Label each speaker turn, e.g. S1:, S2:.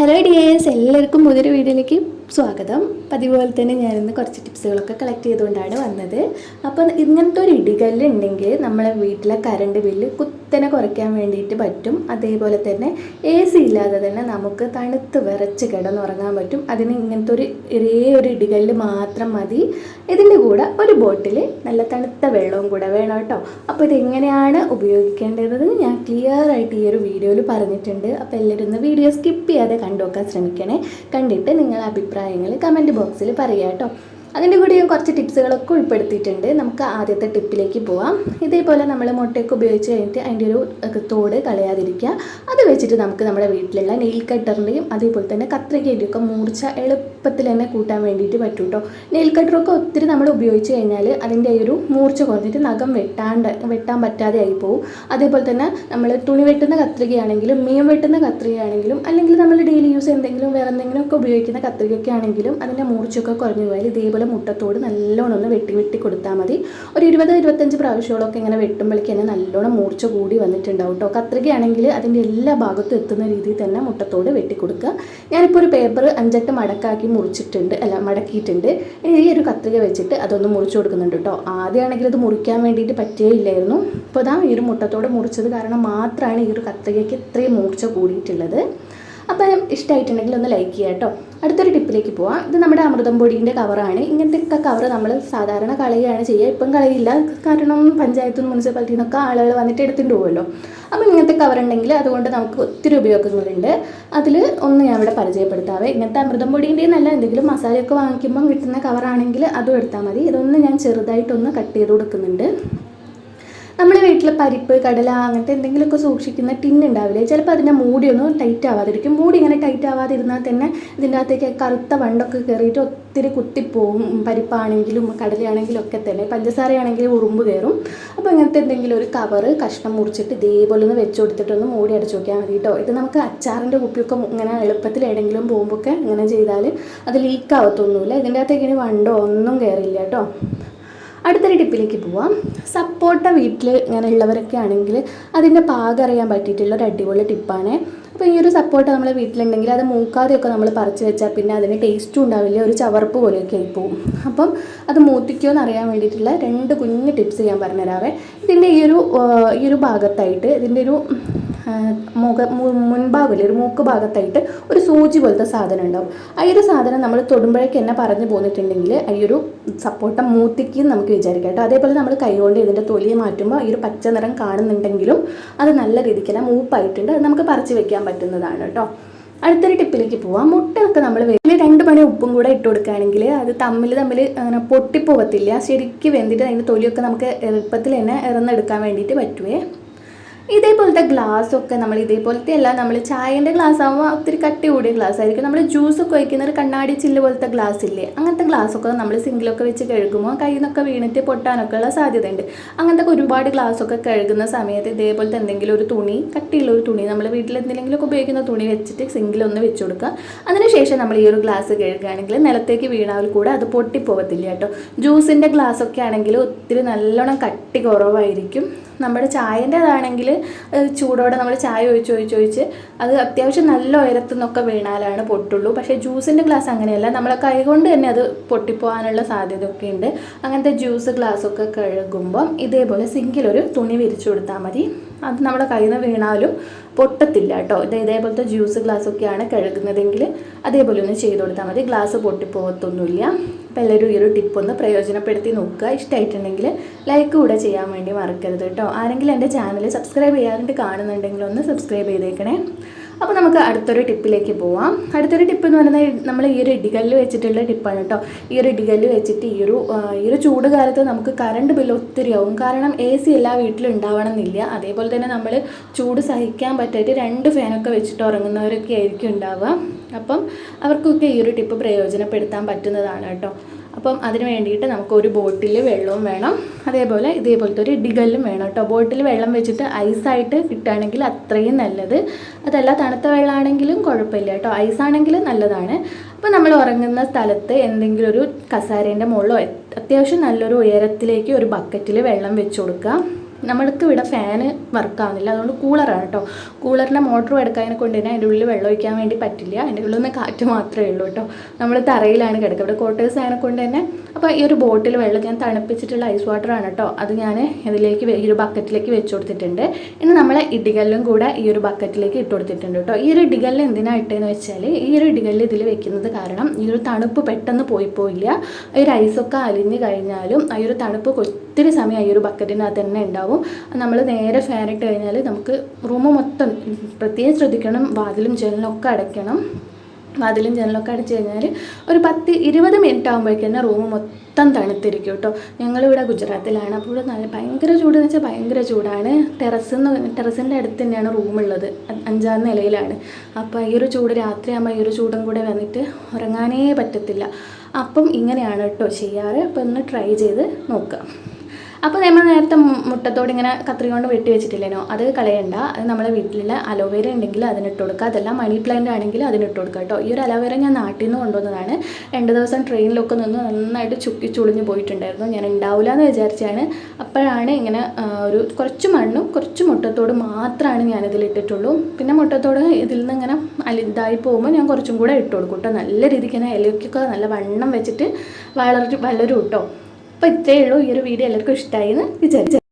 S1: Hello dears എല്ലാവർക്കും പുതിയൊരു വീഡിയോയിലേക്ക് സ്വാഗതം. പതിവ് പോലെ തന്നെ ഞാനിന്ന് കുറച്ച് ടിപ്സുകളൊക്കെ കളക്ട് ചെയ്തുകൊണ്ടാണ് വന്നത്. അപ്പോൾ ഇങ്ങനത്തെ ഒരു ഇടികല്ല് ഉണ്ടെങ്കിൽ നമ്മളെ വീട്ടിലെ കറണ്ട് ബില്ല് കുത്തനെ കുറയ്ക്കാൻ വേണ്ടിയിട്ട് പറ്റും. അതേപോലെ തന്നെ എ സി ഇല്ലാതെ തന്നെ നമുക്ക് തണുത്ത് വിറച്ച് കിടന്നുറങ്ങാൻ പറ്റും. അതിന് ഇങ്ങനത്തെ ഒരു ഒരേ ഒരു ഇടികല്ല് മാത്രം മതി. ഇതിന്റെ കൂടെ ഒരു ബോട്ടിൽ നല്ല തണുത്ത വെള്ളവും കൂടെ വേണം കേട്ടോ. അപ്പോൾ ഇതെങ്ങനെയാണ് ഉപയോഗിക്കേണ്ടത് ഞാൻ ക്ലിയർ ആയിട്ട് ഈ ഒരു വീഡിയോയിൽ പറഞ്ഞിട്ടുണ്ട്. അപ്പോൾ എല്ലാവരും വീഡിയോ സ്കിപ്പ് ചെയ്യാതെ കണ്ടുനോക്കാൻ ശ്രമിക്കണേ. കണ്ടിട്ട് നിങ്ങളുടെ അഭിപ്രായങ്ങൾ കമന്റ് ബോക്സിൽ പറയുക കേട്ടോ. അതിന്റെ കൂടെ ഞാൻ കുറച്ച് ടിപ്സുകളൊക്കെ ഉൾപ്പെടുത്തിയിട്ടുണ്ട്. നമുക്ക് ആദ്യത്തെ ടിപ്പിലേക്ക് പോവാം. ഇതേപോലെ നമ്മൾ മുട്ടയൊക്കെ ഉപയോഗിച്ച് കഴിഞ്ഞിട്ട് അതിന്റെ ഒരു തോട് കളയാതിരിക്കുക. അത് വെച്ചിട്ട് നമുക്ക് നമ്മുടെ വീട്ടിലുള്ള നെയിൽ കട്ടറിന്റെയും അതേപോലെ തന്നെ കത്രികയുടെയും ഒക്കെ മൂർച്ച എളുപ്പത്തിൽ തന്നെ കൂട്ടാൻ വേണ്ടിയിട്ട് പറ്റും കേട്ടോ. നെയിൽ കട്ടറൊക്കെ ഒത്തിരി നമ്മൾ ഉപയോഗിച്ച് കഴിഞ്ഞാൽ അതിന്റെ ഒരു മൂർച്ച കുറഞ്ഞിട്ട് നഖം വെട്ടാണ്ട് വെട്ടാൻ പറ്റാതെ ആയി അതേപോലെ തന്നെ നമ്മൾ തുണി വെട്ടുന്ന കത്രികയാണെങ്കിലും മീൻ വെട്ടുന്ന കത്രികയാണെങ്കിലും അല്ലെങ്കിൽ നമ്മൾ യൂസ് എന്തെങ്കിലും വേറെ എന്തെങ്കിലും ഒക്കെ ഉപയോഗിക്കുന്ന കത്രികയൊക്കെ ആണെങ്കിലും അതിന്റെ മൂർച്ചയൊക്കെ കുറഞ്ഞു പോയാൽ ഇതേപോലെ മുട്ടത്തോട് നല്ലോണം ഒന്ന് വെട്ടി വെട്ടി കൊടുത്താൽ മതി. ഒരു ഇരുപത് ഇരുപത്തഞ്ച് പ്രാവശ്യങ്ങളൊക്കെ ഇങ്ങനെ വെട്ടുമ്പോഴേക്ക് തന്നെ നല്ലോണം മൂർച്ച കൂടി വന്നിട്ടുണ്ടാവും കേട്ടോ കത്രികയാണെങ്കിൽ അതിന്റെ എല്ലാ ഭാഗത്തും എത്തുന്ന രീതിയിൽ തന്നെ മുട്ടത്തോട് വെട്ടി കൊടുക്കുക. ഞാനിപ്പോൾ ഒരു പേപ്പർ അഞ്ചെട്ട് മടക്കാക്കി മുറിച്ചിട്ടുണ്ട് അല്ല മടക്കിയിട്ടുണ്ട്. ഈ ഒരു കത്രിക വെച്ചിട്ട് അതൊന്ന് മുറിച്ചു കൊടുക്കുന്നുണ്ട് കേട്ടോ ആദ്യമാണെങ്കിൽ ഇത് മുറിക്കാൻ വേണ്ടിയിട്ട് പറ്റുകയില്ലായിരുന്നു ഇപ്പോൾ അതാ ഈ ഒരു മുട്ടത്തോട് മുറിച്ചത് കാരണം മാത്രമാണ് ഈ ഒരു കത്രികയ്ക്ക് ഇത്രയും മൂർച്ച കൂടിയിട്ടുള്ളത്. അപ്പം ഇഷ്ടമായിട്ടുണ്ടെങ്കിൽ ഒന്ന് ലൈക്ക് ചെയ്യുക കേട്ടോ അടുത്തൊരു ടിപ്പിലേക്ക് പോവാം. ഇത് നമ്മുടെ അമൃതം പൊടിന്റെ കവറാണ് ഇങ്ങനത്തെയൊക്കെ കവർ നമ്മൾ സാധാരണ കളയുകയാണ് ചെയ്യുക. ഇപ്പം കളയില്ല. കാരണം പഞ്ചായത്തും മുനിസിപ്പാലിറ്റിയിൽ നിന്നൊക്കെ ആളുകൾ വന്നിട്ട് എടുത്തിട്ട് പോകുമല്ലോ അപ്പം ഇങ്ങനത്തെ കവർ ഉണ്ടെങ്കിൽ അതുകൊണ്ട് നമുക്ക് ഒത്തിരി ഉപയോഗങ്ങളുണ്ട്. അതിൽ ഒന്ന് ഞാൻ ഇവിടെ പരിചയപ്പെടുത്താവേ. ഇങ്ങനത്തെ അമൃതം പൊടിന്റെ നല്ല എന്തെങ്കിലും മസാലയൊക്കെ വാങ്ങിക്കുമ്പം കിട്ടുന്ന കവറാണെങ്കിൽ അതും എടുത്താൽ മതി. ഇതൊന്ന് ഞാൻ ചെറുതായിട്ടൊന്ന് കട്ട് ചെയ്ത് കൊടുക്കുന്നുണ്ട്. നമ്മുടെ വീട്ടിൽ പരിപ്പ് കടല അങ്ങനത്തെ എന്തെങ്കിലുമൊക്കെ സൂക്ഷിക്കുന്ന ടിൻ ഉണ്ടാവില്ലേ? ചിലപ്പോൾ അതിന്റെ മൂടിയൊന്നും ടൈറ്റ് ആവാതിരിക്കും. മൂടി ഇങ്ങനെ ടൈറ്റ് ആവാതിരുന്നാൽ തന്നെ ഇതിന്റെ അകത്തേക്ക് കറുത്ത വണ്ടൊക്കെ കയറിയിട്ട് ഒത്തിരി കുത്തിപ്പോവും. പരിപ്പാണെങ്കിലും കടലയാണെങ്കിലും ഒക്കെ തന്നെ. പഞ്ചസാരയാണെങ്കിലും ഉറുമ്പ് കയറും അപ്പോൾ ഇങ്ങനത്തെ എന്തെങ്കിലും ഒരു കവറ് കഷ്ണം മുറിച്ചിട്ട് ഇതേപോലെ ഒന്ന് വെച്ച് കൊടുത്തിട്ടൊന്ന് മൂടി അടച്ചു നോക്കിയാൽ മതി കേട്ടോ ഇത് നമുക്ക് അച്ചാറിന്റെ കുപ്പിയൊക്കെ ഇങ്ങനെ എളുപ്പത്തിൽ എവിടെയെങ്കിലും പോകുമ്പോഴൊക്കെ ഇങ്ങനെ ചെയ്താൽ അത് ലീക്ക് ആവത്തൊന്നുമില്ല. ഇതിന്റെ അകത്തേക്ക് ഇനി വണ്ടോ ഒന്നും കയറില്ല കേട്ടോ അടുത്തൊരു ടിപ്പിലേക്ക് പോവാം. സപ്പോട്ട വീട്ടിൽ ഇങ്ങനെ ഉള്ളവരൊക്കെ ആണെങ്കിൽ അതിന്റെ പാകം അറിയാൻ പറ്റിയിട്ടുള്ള ഒരു അടിപൊളി ടിപ്പാണ്. അപ്പോൾ ഈ ഒരു സപ്പോട്ട നമ്മളെ വീട്ടിലുണ്ടെങ്കിൽ അത് മൂക്കാതെയൊക്കെ നമ്മൾ പറിച്ച് വെച്ചാൽ പിന്നെ അതിന് ടേസ്റ്റും ഉണ്ടാവില്ല ഒരു ചവർപ്പ് പോലെയൊക്കെ ആയി പോകും അപ്പം അത് മൂത്തിക്കോ എന്ന് അറിയാൻ വേണ്ടിയിട്ടുള്ള രണ്ട് കുഞ്ഞ് ടിപ്സ് ഞാൻ പറഞ്ഞുതരാവേ. ഇതിന്റെ ഈ ഒരു ഈ ഒരു ഭാഗത്തായിട്ട് ഇതിന്റെ ഒരു മുഖ മുൻഭാഗമില്ല ഒരു മൂക്ക് ഭാഗത്തായിട്ട് ഒരു സൂചി പോലത്തെ സാധനം ഉണ്ടാവും. ആ ഒരു സാധനം നമ്മൾ തൊടുമ്പോഴേക്ക് എന്നെ പറഞ്ഞു പോന്നിട്ടുണ്ടെങ്കിൽ ഈ ഒരു സപ്പോട്ട മൂത്തിക്ക് നമുക്ക് വിചാരിക്കാം കേട്ടോ. അതേപോലെ നമ്മൾ കൈകൊണ്ട് ഇതിന്റെ തൊലിയെ മാറ്റുമ്പോൾ ഈ ഒരു പച്ച നിറം കാണുന്നുണ്ടെങ്കിലും അത് നല്ല രീതിക്ക് തന്നെ മൂപ്പായിട്ടുണ്ട്. അത് നമുക്ക് പറിച്ചു വെക്കാൻ പറ്റുന്നതാണ് കേട്ടോ. അടുത്തൊരു ടിപ്പിലേക്ക് പോവാം. മുട്ടയൊക്കെ നമ്മൾ വലിയ രണ്ട് മണി ഉപ്പും കൂടെ ഇട്ട് കൊടുക്കുകയാണെങ്കിൽ അത് തമ്മിൽ തമ്മിൽ അങ്ങനെ പൊട്ടിപ്പോകത്തില്ല. ശരിക്കും വെന്തിട്ട് അതിന്റെ തൊലിയൊക്കെ നമുക്ക് എളുപ്പത്തിൽ തന്നെ ഇറന്നെടുക്കാൻ വേണ്ടിയിട്ട് പറ്റുവേ. ഇതേപോലത്തെ ഗ്ലാസ് ഒക്കെ നമ്മൾ ഇതേപോലത്തെ അല്ല നമ്മൾ ചായന്റെ ഗ്ലാസ് ആകുമ്പോൾ ഒത്തിരി കട്ടി കൂടിയ ഗ്ലാസ് ആയിരിക്കും. നമ്മൾ ജ്യൂസ് ഒക്കെ വയ്ക്കുന്ന ഒരു കണ്ണാടി ചില്ല് പോലത്തെ ഗ്ലാസ് ഇല്ലേ? അങ്ങനത്തെ ഗ്ലാസ് ഒക്കെ നമ്മൾ സിങ്കിലൊക്കെ വെച്ച് കഴുകുമ്പോൾ കയ്യിൽ നിന്നൊക്കെ വീണിട്ട് പൊട്ടാനൊക്കെ ഉള്ള സാധ്യതയുണ്ട്. അങ്ങനത്തെ ഒരുപാട് ഗ്ലാസ് ഒക്കെ കഴുകുന്ന സമയത്ത് ഇതേപോലത്തെ എന്തെങ്കിലും ഒരു തുണി കട്ടിയുള്ള ഒരു തുണി നമ്മൾ വീട്ടിൽ എന്തെങ്കിലുമൊക്കെ ഉപയോഗിക്കുന്ന തുണി വെച്ചിട്ട് സിങ്കിലൊന്ന് വെച്ച് കൊടുക്കുക. അതിനുശേഷം നമ്മൾ ഈ ഒരു ഗ്ലാസ് കഴുകുകയാണെങ്കിൽ നിലത്തേക്ക് വീണാൽ കൂടെ അത് പൊട്ടിപ്പോകത്തില്ല കേട്ടോ. ജ്യൂസിന്റെ ഗ്ലാസ് ഒക്കെ ആണെങ്കിൽ ഒത്തിരി നല്ലോണം കട്ടി കുറവായിരിക്കും. നമ്മുടെ ചായന്റെതാണെങ്കിൽ ചൂടോടെ നമ്മൾ ചായ ഒഴിച്ച് ഒഴിച്ച് ഒഴിച്ച് അത് അത്യാവശ്യം നല്ല ഉയരത്തു നിന്നൊക്കെ വീണാലാണ് പൊട്ടുള്ളൂ. പക്ഷേ ജ്യൂസിന്റെ ഗ്ലാസ് അങ്ങനെയല്ല. നമ്മളെ കൈ കൊണ്ട് തന്നെ അത് പൊട്ടിപ്പോകാനുള്ള സാധ്യതയൊക്കെ ഉണ്ട്. അങ്ങനത്തെ ജ്യൂസ് ഗ്ലാസ്സൊക്കെ കഴുകുമ്പം ഇതേപോലെ സിങ്കിലൊരു തുണി വിരിച്ചു കൊടുത്താൽ മതി. അത് നമ്മുടെ കയ്യിൽ നിന്ന് വീണാലും പൊട്ടത്തില്ല കേട്ടോ. ഇത് ഇതേപോലത്തെ ജ്യൂസ് ഗ്ലാസ്സൊക്കെയാണ് കഴുകുന്നതെങ്കിൽ അതേപോലെ ഒന്ന് ചെയ്ത് കൊടുത്താൽ മതി. ഗ്ലാസ് പൊട്ടിപ്പോകത്തൊന്നുമില്ല. അപ്പോൾ എല്ലാവരും ഈ ഒരു ടിപ്പ് ഒന്ന് പ്രയോജനപ്പെടുത്തി നോക്കുക. ഇഷ്ടമായിട്ടുണ്ടെങ്കിൽ ലൈക്ക് കൂടെ ചെയ്യാൻ വേണ്ടി മറക്കരുത് കേട്ടോ. ആരെങ്കിലും എന്റെ ചാനൽ സബ്സ്ക്രൈബ് ചെയ്യാറുണ്ട് കാണുന്നുണ്ടെങ്കിൽ ഒന്ന് സബ്സ്ക്രൈബ് ചെയ്തേക്കണേ. അപ്പോൾ നമുക്ക് അടുത്തൊരു ടിപ്പിലേക്ക് പോവാം. അടുത്തൊരു ടിപ്പ് എന്ന് പറയുന്നത് നമ്മൾ ഈ ഒരു ഇടികല്ല് വെച്ചിട്ടുള്ള ടിപ്പാണ് കേട്ടോ. ഈ ഒരു ഇടികല്ല് വെച്ചിട്ട് ഈ ഒരു ഈ ഒരു ചൂട് കാലത്ത് നമുക്ക് കറണ്ട് ബില്ല് ഒത്തിരി ആവും. കാരണം എ സി എല്ലാ വീട്ടിലും ഉണ്ടാവണം എന്നില്ല അതേപോലെ തന്നെ നമ്മൾ ചൂട് സഹിക്കാൻ പറ്റായിട്ട് രണ്ട് ഫാനൊക്കെ വെച്ചിട്ട് ഉറങ്ങുന്നവരൊക്കെ ആയിരിക്കും ഉണ്ടാവുക. അപ്പം അവർക്കൊക്കെ ഈ ഒരു ടിപ്പ് പ്രയോജനപ്പെടുത്താൻ പറ്റുന്നതാണ് കേട്ടോ. അപ്പം അതിന് വേണ്ടിയിട്ട് നമുക്ക് ഒരു ബോട്ടിൽ വെള്ളവും വേണം. അതേപോലെ ഇതേപോലത്തെ ഒരു ഡിഗല്ലും വേണം കേട്ടോ. ബോട്ടിൽ വെള്ളം വെച്ചിട്ട് ഐസായിട്ട് കിട്ടുകയാണെങ്കിൽ അത്രയും നല്ലത്. അതല്ല തണുത്ത വെള്ളമാണെങ്കിലും കുഴപ്പമില്ല കേട്ടോ. ഐസാണെങ്കിൽ നല്ലതാണ്. അപ്പോൾ നമ്മൾ ഉറങ്ങുന്ന സ്ഥലത്ത് എന്തെങ്കിലും ഒരു കസാരേന്റെ മുകളിലോ അത്യാവശ്യം നല്ലൊരു ഉയരത്തിലേക്ക് ഒരു ബക്കറ്റിൽ വെള്ളം വെച്ച് കൊടുക്കുക. നമ്മൾക്ക് ഇവിടെ ഫാന് വർക്കാവുന്നില്ല അതുകൊണ്ട് കൂളറാണ് കേട്ടോ കൂളറിന്റെ മോട്ടർ എടുക്കാതിനെ കൊണ്ട് തന്നെ അതിന്റെ ഉള്ളിൽ വെള്ളം ഒഴിക്കാൻ വേണ്ടി പറ്റില്ല. അതിന്റെ ഉള്ളിൽ നിന്ന് കാറ്റ് മാത്രമേ ഉള്ളൂ കേട്ടോ നമ്മൾ തറയിലാണ് കിടക്കുക. ഇവിടെ ക്വാർട്ടേഴ്സ് ആയതിനെ കൊണ്ട് തന്നെ അപ്പോൾ ഈ ഒരു ബോട്ടിൽ വെള്ളം ഞാൻ തണുപ്പിച്ചിട്ടുള്ള ഐസ് വാട്ടറാണ് കേട്ടോ അത് ഞാൻ ഇതിലേക്ക് ഈ ഒരു ബക്കറ്റിലേക്ക് വെച്ച് കൊടുത്തിട്ടുണ്ട്. ഇനി നമ്മൾ ഇടികല്ലും കൂടെ ഈ ഒരു ബക്കറ്റിലേക്ക് ഇട്ട് കൊടുത്തിട്ടുണ്ട് കേട്ടോ ഈ ഒരു ഇടികല്ല് എന്തിനാണ് ഇട്ടതെന്ന് വെച്ചാൽ ഈ ഒരു ഇടികല്ല് ഇതിൽ വെക്കുന്നത് കാരണം ഈ ഒരു തണുപ്പ് പെട്ടെന്ന് പോയി പോയില്ല. ഈ ഒരു ഐസൊക്കെ അലിഞ്ഞ് കഴിഞ്ഞാലും ഈ ഒരു തണുപ്പ് ഒത്തിരി സമയം ഈ ഒരു ബക്കറ്റിനകത്ത് തന്നെ ഉണ്ടാവും. നമ്മൾ നേരെ ഫാൻ ഇട്ട് കഴിഞ്ഞാൽ നമുക്ക് റൂം മൊത്തം പ്രത്യേകം ശ്രദ്ധിക്കണം. വാതിലും ജനലൊക്കെ അടയ്ക്കണം. വാതിലും ജനലൊക്കെ അടിച്ചു കഴിഞ്ഞാൽ ഒരു പത്ത് ഇരുപത് മിനിറ്റ് ആകുമ്പോഴേക്കും തന്നെ റൂം മൊത്തം തണുത്തിരിക്കും കേട്ടോ. ഞങ്ങളിവിടെ ഗുജറാത്തിലാണ്. അപ്പോൾ ഇവിടെ നല്ല ഭയങ്കര ചൂട് എന്ന് വെച്ചാൽ ഭയങ്കര ചൂടാണ്. ടെറസ് എന്ന് ടെറസിന്റെ അടുത്ത് തന്നെയാണ് റൂമുള്ളത് അഞ്ചാം നിലയിലാണ്. അപ്പോൾ ഈ ഒരു ചൂട് രാത്രിയാകുമ്പോൾ ഈ ഒരു ചൂടും കൂടെ വന്നിട്ട് ഉറങ്ങാനേ പറ്റത്തില്ല. അപ്പം ഇങ്ങനെയാണ് കേട്ടോ ചെയ്യാറ്. അപ്പോൾ ഒന്ന് ട്രൈ ചെയ്ത് നോക്കുക അപ്പോൾ നമ്മൾ നേരത്തെ മുട്ടത്തോട് ഇങ്ങനെ കത്രി കൊണ്ട് വെട്ടി വെച്ചിട്ടില്ലേനോ? അത് കളയണ്ട. അത് നമ്മുടെ വീട്ടിലുള്ള അലോവേര ഉണ്ടെങ്കിൽ അതിനിട്ട് കൊടുക്കുക അതെല്ലാം മണി പ്ലാന്റ് ആണെങ്കിൽ അതിനിട്ട് കൊടുക്കുക കേട്ടോ. ഈ ഒരു അലോവേര ഞാൻ നാട്ടിൽ നിന്ന് കൊണ്ടുവന്നതാണ്. രണ്ട് ദിവസം ട്രെയിനിലൊക്കെ നിന്ന് നന്നായിട്ട് ചുക്കി ചുളിഞ്ഞ് പോയിട്ടുണ്ടായിരുന്നു. ഞാൻ ഉണ്ടാവില്ല എന്ന് വിചാരിച്ചാണ് അപ്പോഴാണ് ഇങ്ങനെ ഒരു കുറച്ച് മണ്ണും കുറച്ച് മുട്ടത്തോട് മാത്രമാണ് ഞാനിതിൽ ഇട്ടിട്ടുള്ളൂ. പിന്നെ മുട്ടത്തോട് ഇതിൽ നിന്ന് ഇങ്ങനെ അലിതായി പോകുമ്പോൾ ഞാൻ കുറച്ചും കൂടെ ഇട്ട് കൊടുക്കും കേട്ടോ. നല്ല രീതിക്ക് തന്നെ ഇലയ്ക്കൊക്കെ നല്ല വണ്ണം വെച്ചിട്ട് വളർ വളരും കേട്ടോ. അപ്പോൾ ഇത്രയേ ഉള്ളൂ ഈ ഒരു വീഡിയോ എല്ലാവർക്കും ഇഷ്ടമായി എന്ന് വിചാരിച്ചു.